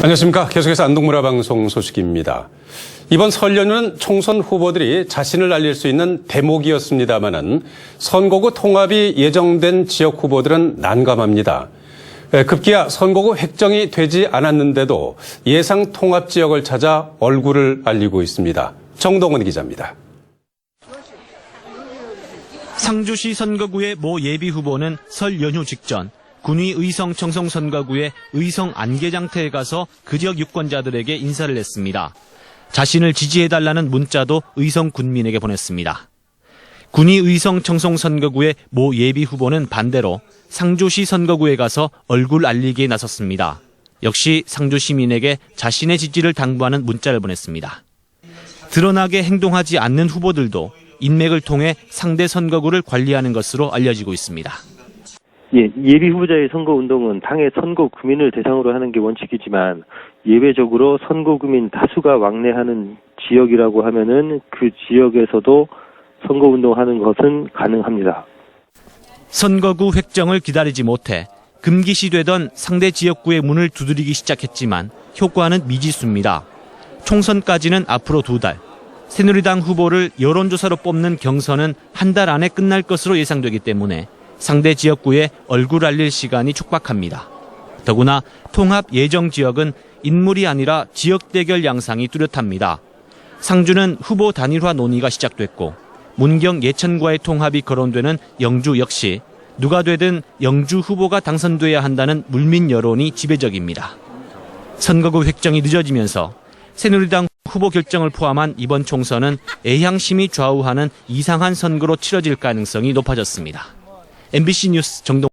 안녕하십니까. 계속해서 안동문화 방송 소식입니다. 이번 설 연휴는 총선 후보들이 자신을 알릴 수 있는 대목이었습니다마는 선거구 통합이 예정된 지역 후보들은 난감합니다. 에, 급기야 선거구 획정이 되지 않았는데도 예상 통합 지역을 찾아 얼굴을 알리고 있습니다. 정동원 기자입니다. 상주시 선거구의 모 예비 후보는 설 연휴 직전 군위 의성 청송 선거구의 의성 안개장터에 가서 그 지역 유권자들에게 인사를 했습니다. 자신을 지지해달라는 문자도 의성 군민에게 보냈습니다. 군위 의성 청송 선거구의 모 예비 후보는 반대로 상주시 선거구에 가서 얼굴 알리기에 나섰습니다. 역시 상주 시민에게 자신의 지지를 당부하는 문자를 보냈습니다. 드러나게 행동하지 않는 후보들도 인맥을 통해 상대 선거구를 관리하는 것으로 알려지고 있습니다. 예, 예비 후보자의 선거 운동은 당의 선거 구민을 대상으로 하는 게 원칙이지만 예외적으로 선거 구민 다수가 왕래하는 지역이라고 하면은 그 지역에서도 선거 운동하는 것은 가능합니다. 선거구 획정을 기다리지 못해 금기시되던 상대 지역구의 문을 두드리기 시작했지만 효과는 미지수입니다. 총선까지는 앞으로 두 달. 새누리당 후보를 여론조사로 뽑는 경선은 한 달 안에 끝날 것으로 예상되기 때문에 상대 지역구에 얼굴 알릴 시간이 촉박합니다. 더구나 통합 예정 지역은 인물이 아니라 지역 대결 양상이 뚜렷합니다. 상주는 후보 단일화 논의가 시작됐고 문경 예천과의 통합이 거론되는 영주 역시 누가 되든 영주 후보가 당선돼야 한다는 물민 여론이 지배적입니다. 선거구 획정이 늦어지면서 새누리당 후보 결정을 포함한 이번 총선은 애향심이 좌우하는 이상한 선거로 치러질 가능성이 높아졌습니다. MBC 뉴스 정동